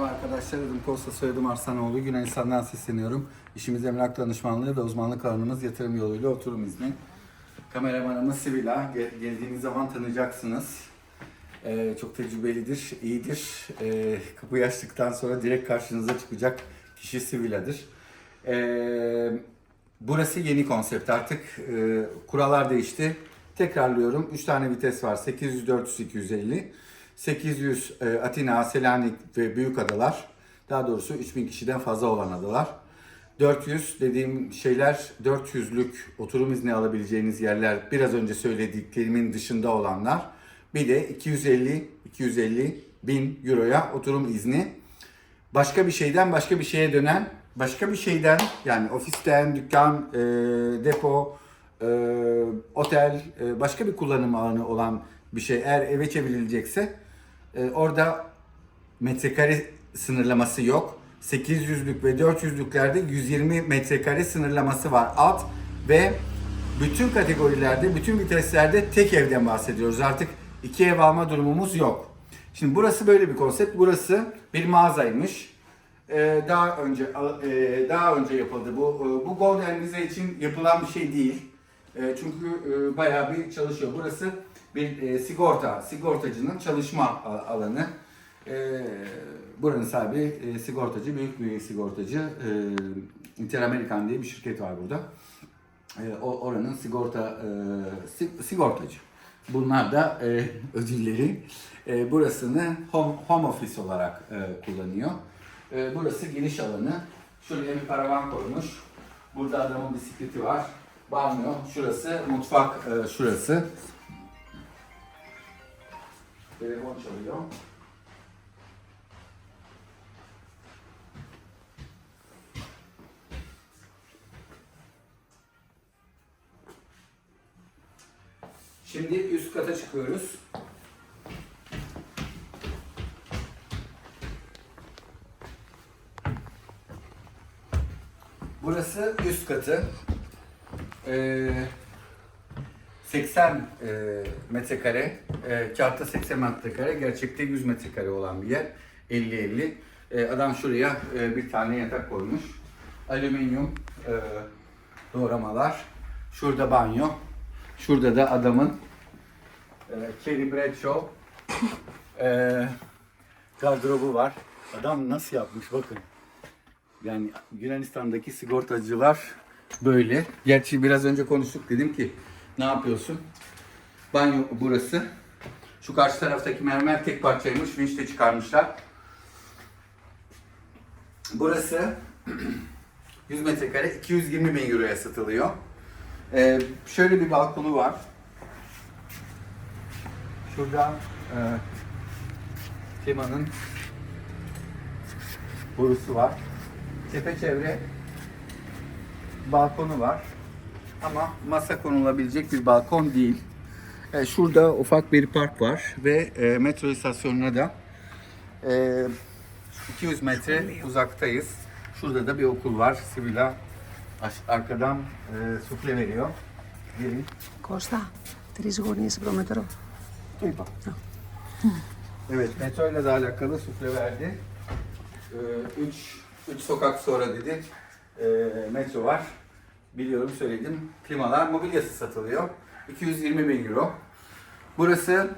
arkadaşlar. Adım Kosta, soyadım Arslanoğlu. Yunanistan'dan sesleniyorum. İşimiz emlak danışmanlığı ve uzmanlık alanımız yatırım yoluyla oturum izni. Kameramanımız Sibila. Gel- Geldiğiniz zaman tanıyacaksınız. Ee, çok tecrübelidir, iyidir. Ee, kapıyı açtıktan sonra direkt karşınıza çıkacak kişi Sibila'dır. Ee, burası yeni konsept artık. Ee, kurallar değişti. Tekrarlıyorum. 3 tane vites var. 800, 400, 250. 800 e, Atina, Selanik ve Büyük Adalar. Daha doğrusu 3000 kişiden fazla olan adalar. 400 dediğim şeyler 400'lük oturum izni alabileceğiniz yerler biraz önce söylediklerimin dışında olanlar. Bir de 250 250 bin euroya oturum izni. Başka bir şeyden başka bir şeye dönen, başka bir şeyden yani ofisten, dükkan, e, depo, e, otel, e, başka bir kullanım alanı olan bir şey eğer eve çevrilecekse e, orada metrekare sınırlaması yok. 800'lük ve 400'lüklerde 120 metrekare sınırlaması var alt ve bütün kategorilerde, bütün viteslerde tek evden bahsediyoruz. Artık iki ev alma durumumuz yok. Şimdi burası böyle bir konsept. Burası bir mağazaymış. Ee, daha önce e, daha önce yapıldı bu. E, Bu Golden Vize için yapılan bir şey değil. E, Çünkü e, bayağı bir çalışıyor. Burası bir e, sigorta, sigortacının çalışma alanı. E, Buranın sahibi e, sigortacı, büyük bir sigortacı. E, Interamerikan diye bir şirket var burada. E, o oranın sigorta e, si- sigortacı. Bunlar da e, ödülleri. E, burasını home, home office olarak e, kullanıyor. E, burası geniş alanı. Şuraya bir paravan koymuş. Burada adamın bisikleti var. Banyo, şurası, mutfak e, şurası. Telefon çalıyor. Şimdi üst kata çıkıyoruz. Burası üst katı. Ee, 80 e, metrekare, e, kağıtta 80 metrekare, gerçekte 100 metrekare olan bir yer. 50-50. E, adam şuraya e, bir tane yatak koymuş. Alüminyum e, doğramalar. Şurada banyo. Şurada da adamın e, Kerry Bradshaw e, gardırobu var. Adam nasıl yapmış bakın. Yani Yunanistan'daki sigortacılar böyle. Gerçi biraz önce konuştuk dedim ki ne yapıyorsun? Banyo burası. Şu karşı taraftaki mermer tek parçaymış. Vinçle çıkarmışlar. Burası 100 metrekare 220 bin euroya satılıyor. Ee, şöyle bir balkonu var. Şurada e, klimanın borusu var. Tepeçevre balkonu var. Ama masa konulabilecek bir balkon değil. E, şurada ufak bir park var ve e, metro istasyonuna da e, 200 metre uzaktayız. Şurada da bir okul var. Sibila arkadan e, sufle veriyor. Gelin. Kosta, tris gurnis prometro. Duyma. Evet, metro ile de alakalı sufle verdi. E, üç, üç sokak sonra dedik. E, metro var. Biliyorum söyledim. Klimalar, mobilyası satılıyor. 220 bin euro. Burası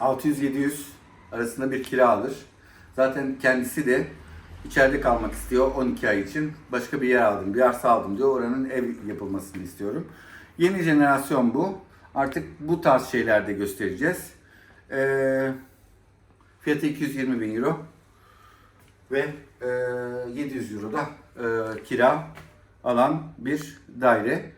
600-700 arasında bir kira alır. Zaten kendisi de içeride kalmak istiyor 12 ay için. Başka bir yer aldım, bir arsa aldım diyor. Oranın ev yapılmasını istiyorum. Yeni jenerasyon bu. Artık bu tarz şeyler de göstereceğiz. Ee, fiyatı 220 bin euro. Ve e, 700 euro da e, kira alan bir daire.